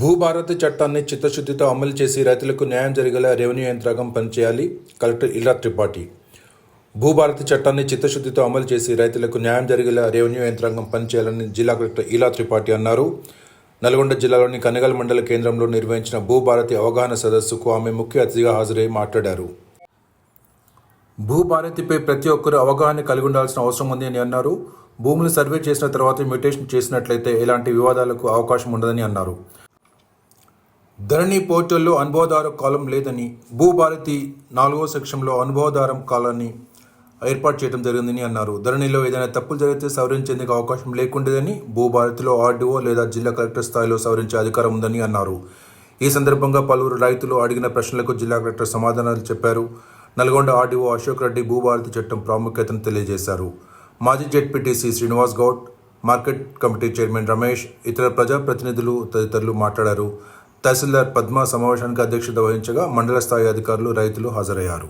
భూభారతి చట్టాన్ని చిత్తశుద్ధితో అమలు చేసి రైతులకు న్యాయం జరిగేలా రెవెన్యూ యంత్రాంగం పనిచేయాలి కలెక్టర్ ఇల్లా త్రిపాఠి. భూభారతి చట్టాన్ని చిత్తశుద్ధితో అమలు చేసి రైతులకు న్యాయం జరిగేలా రెవెన్యూ యంత్రాంగం పనిచేయాలని జిల్లా కలెక్టర్ ఇలా త్రిపాఠి అన్నారు. నల్గొండ జిల్లాలోని కనగల్ మండల కేంద్రంలో నిర్వహించిన భూభారతి అవగాహన సదస్సుకు ఆమె ముఖ్య అతిథిగా హాజరై మాట్లాడారు. భూభారతిపై ప్రతి ఒక్కరూ అవగాహన కలిగి ఉండాల్సిన అవసరం ఉంది అని అన్నారు. భూములు సర్వే చేసిన తర్వాత మ్యూటేషన్ చేసినట్లయితే ఎలాంటి వివాదాలకు అవకాశం ఉండదని అన్నారు. ధరణి పోర్టల్లో అనుభవదారు కాలం లేదని భూభారతి నాలుగో సెక్షన్లో అనుభవదారం కాలాన్ని ఏర్పాటు చేయడం జరిగిందని అన్నారు. ధరణిలో ఏదైనా తప్పులు జరిగితే సవరించేందుకు అవకాశం లేకుండేదని భూభారతిలో ఆర్డీఓ లేదా జిల్లా కలెక్టర్ స్థాయిలో సవరించే అధికారం ఉందని అన్నారు. ఈ సందర్భంగా పలువురు రైతులు అడిగిన ప్రశ్నలకు జిల్లా కలెక్టర్ సమాధానాలు చెప్పారు. నల్గొండ ఆర్డీఓ అశోక్ రెడ్డి భూభారతి చట్టం ప్రాముఖ్యతను తెలియజేశారు. మాజీ ZPTC Srinivas Goud market committee chairman Ramesh ఇతర ప్రజాప్రతినిధులు తదితరులు మాట్లాడారు. తహసీల్దార్ పద్మ సమావేశానికి అధ్యక్షత వహించగా మండల స్థాయి అధికారులు రైతులు హాజరయ్యారు.